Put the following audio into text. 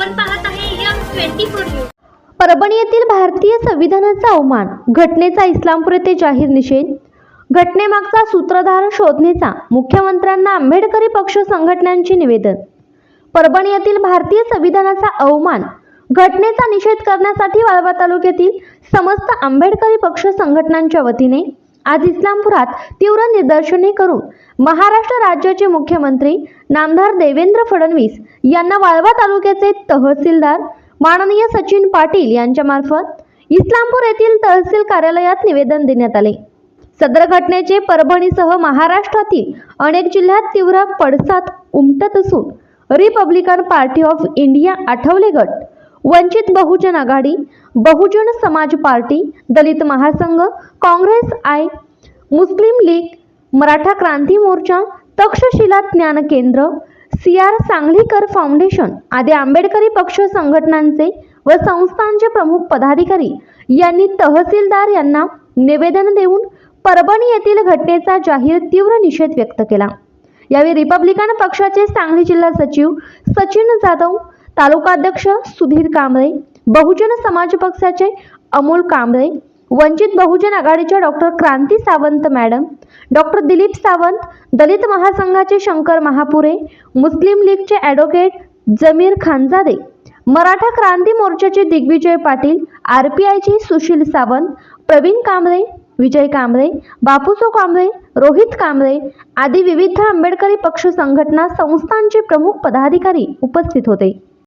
आपण पाहत आहे M twenty four news. Parbhani येथील भारतीय संविधानाचा अवमान घटनेचा इस्लामपूर येथे जाहीर निषेध घटनेमागचा सूत्रधार शोधण्याचा मुख्यमंत्र्यांना आंबेडकरी पक्ष संघटनांचे निवेदन. परभणी येथील भारतीय संविधानाचा अवमान घटनेचा निषेध करण्यासाठी वाळवा तालुक्यातील समस्त आंबेडकरी पक्ष संघटनांच्या वतीने आज इस्लामपुरात तीव्र निदर्शने करून महाराष्ट्र राज्याचे मुख्यमंत्री नामदार देवेंद्र फडणवीस यांना वाळवा तालुक्याचे तहसीलदार माननीय सचिन पाटील यांच्यामार्फत इस्लामपूर येथील तहसील कार्यालयात निवेदन देण्यात आले. सदर घटनेचे परभणीसह महाराष्ट्रातील अनेक जिल्ह्यात तीव्र पडसाद उमटत असून republican party of India Athawale गट Vanchit Bahujan Aaghadi Bahujan Samaj party Dalit Mahasangh Congress I Muslim League Maratha Kranti Morcha Takshashila Gyan Kendra C R Sanglikar foundation आदी आंबेडकरी पक्ष संघटनांचे व संस्थांचे प्रमुख पदाधिकारी यांनी तहसीलदार यांना निवेदन देऊन परभणी येथील घटनेचा जाहीर तीव्र निषेध व्यक्त केला. यावेळी रिपब्लिकन पक्षाचे सांगली जिल्हा सचिव सचिन जाधव तालुकाध्यक्ष सुधीर कांबळे बहुजन समाज पक्षाचे अमोल कांबळे वंचित बहुजन आघाडीच्या doctor Kranti Sawant madam doctor Dilip Sawant Dalit महासंघाचे शंकर महापुरे मुस्लिम लीगचे ॲडव्होकेट जमीर खानजादे मराठा क्रांती मोर्चाचे दिग्विजय पाटील आर पी आयचे सुशील सावंत प्रवीण कांबळे विजय कांबळे बापूसो कांबळे रोहित कांबळे आदी विविध आंबेडकरी पक्ष संघटना संस्थांचे प्रमुख पदाधिकारी उपस्थित होते.